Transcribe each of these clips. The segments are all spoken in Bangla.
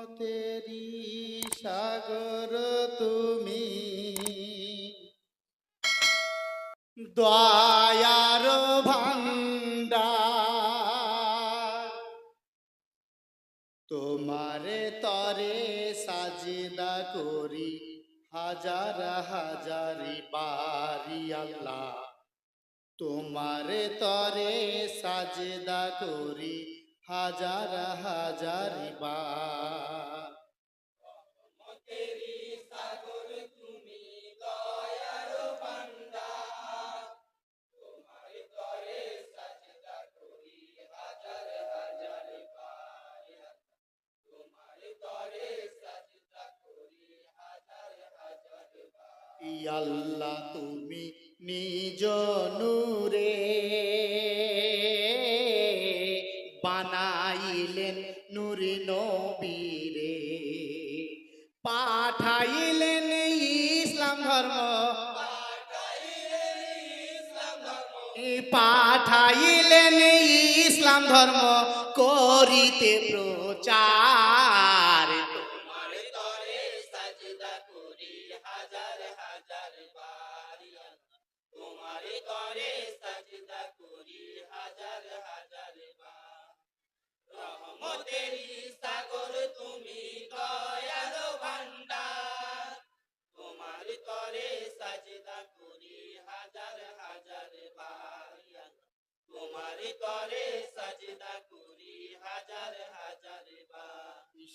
রহমতেরি সাগর তুমি। দয়ার ভান্ডার তোমারে তরে সাজিদা করি হাজার হাজারি বারি আল্লাহ। তোমারে তরে সাজদা করি হাজার হাজারি বার। ই আল্লাহ তুমি নিজ নূরে পাঠাইলেন ইসলাম ধর্ম করিতে প্রচার।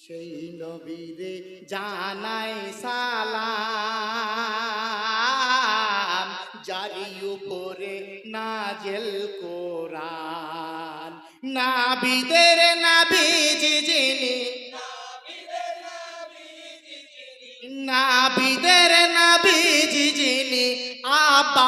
সেই নবীরে জানাই সালাম জারি উপরে নাজেল কোরআন। নাবিদের নাবিজ যিনি নাবিদের নাবিজ যিনি। আব্বা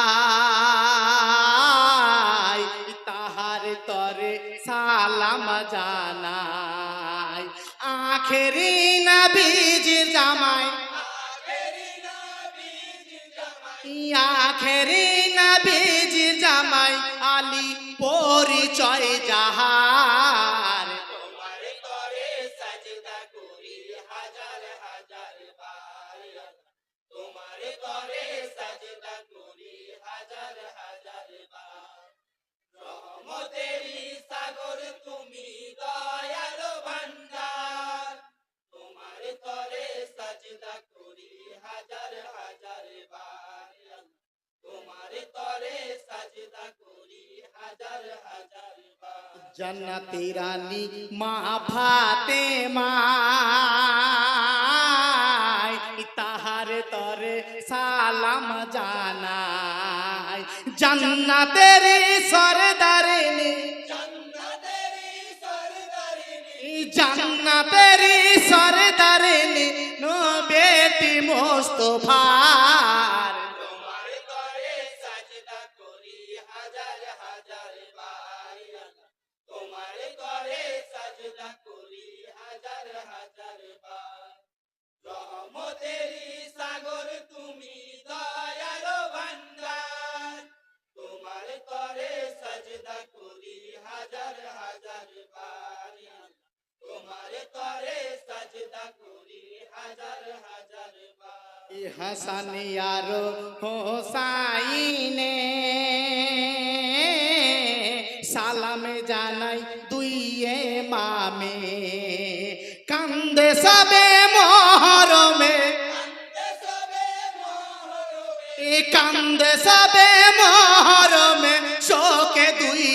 আখেরি নবীজ জামাই। আখেরি নবীজ জামাই আলী পরিচয় যাহার জন্নতি রানী মা ফাতে তাহার তরে সালাম জানাই জন্নতের সরদারিনী জন্নতের সরদারিনী নো বেটি মোস্তফার হাসানি আর হোসাইনে সালামে জানাই দুই মামে কান্দে সবে মহরমে কান্দে সবে মহরমে শোকে দুই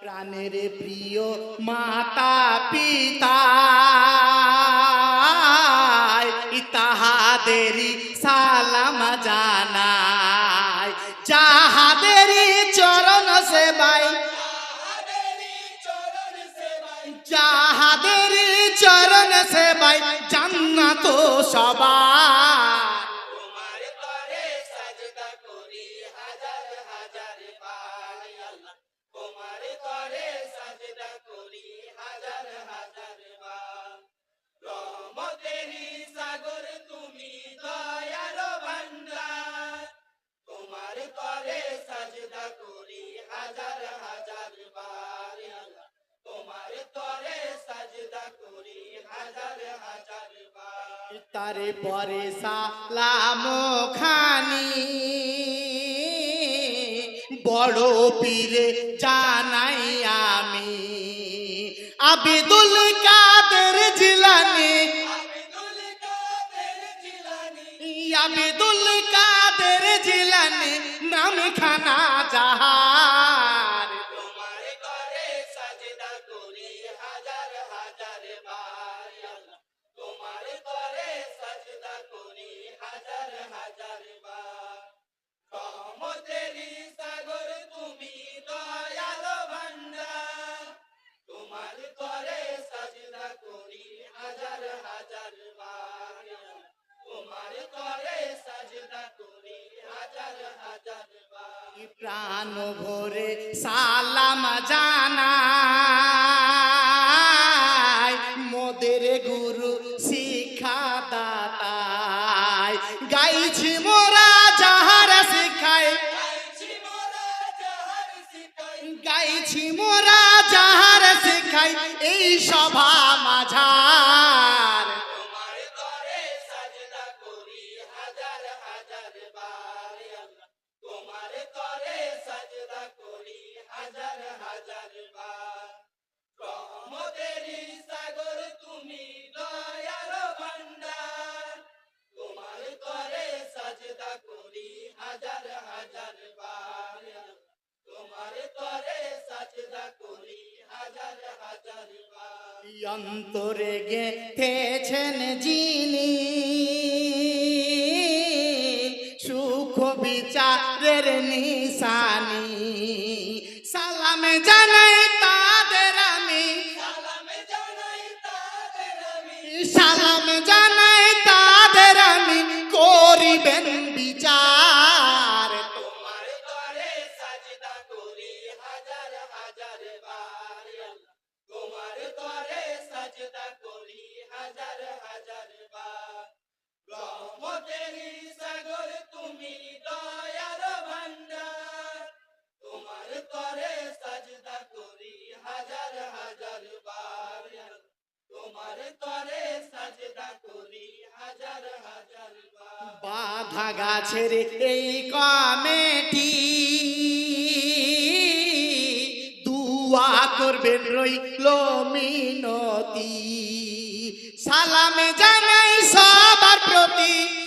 প্রাণের প্রিয় মাতা পিতা তাহাদেরই সালাম জানাই। যাহাদেরই চরণ সেবাই যাহাদেরই চরণ সেবাই। জান্নাত সবার সাজদা করি হাজার হাজার বার। তোমার তরে সাজদা করি হাজার হাজার বার। তারে পরে সালাম খানি। বড় পীরে জানাই আমি। আবেদুল কাদের জিলানি। আব্দুল কাদের জিলানী। খানা জাহার তোমার করে সাজদা করি সাগর তুমি দয়াল ভান্ডার তোমার করে সাজদা করি হাজার হাজার বার। তোমার করে সাজদা করি হাজার হাজার প্রাণ ভরে সালাম জানাই মোদের গুরু শিক্ষা দাতাই গাইছি মোরা যাহার শিখায় গাইছি মোরা যাহার শিখাই। এই সভা মাঝার তরে সাজদা করি হাজার হাজার বার। রহমতেরই সাগর তুমি দয়ার ভান্ডার তোমার তরে সাজদা করি হাজার হাজার বার। তোমার তরে সাজদা করি হাজার হাজার বার। অন্তরে গেথেছেন যিনি নিশানি। সালাম জানাই রহমতেরই সাগর, তুমি দয়ার ভান্ডার তোমার তরে সাজদা করি হাজার হাজার বার। তোমার তরে সাজদা করি হাজার হাজার বার। বাধা গাছের এই কমেটি, দুয়া করবেন রইল মিনতি। সালামে জানাই সবার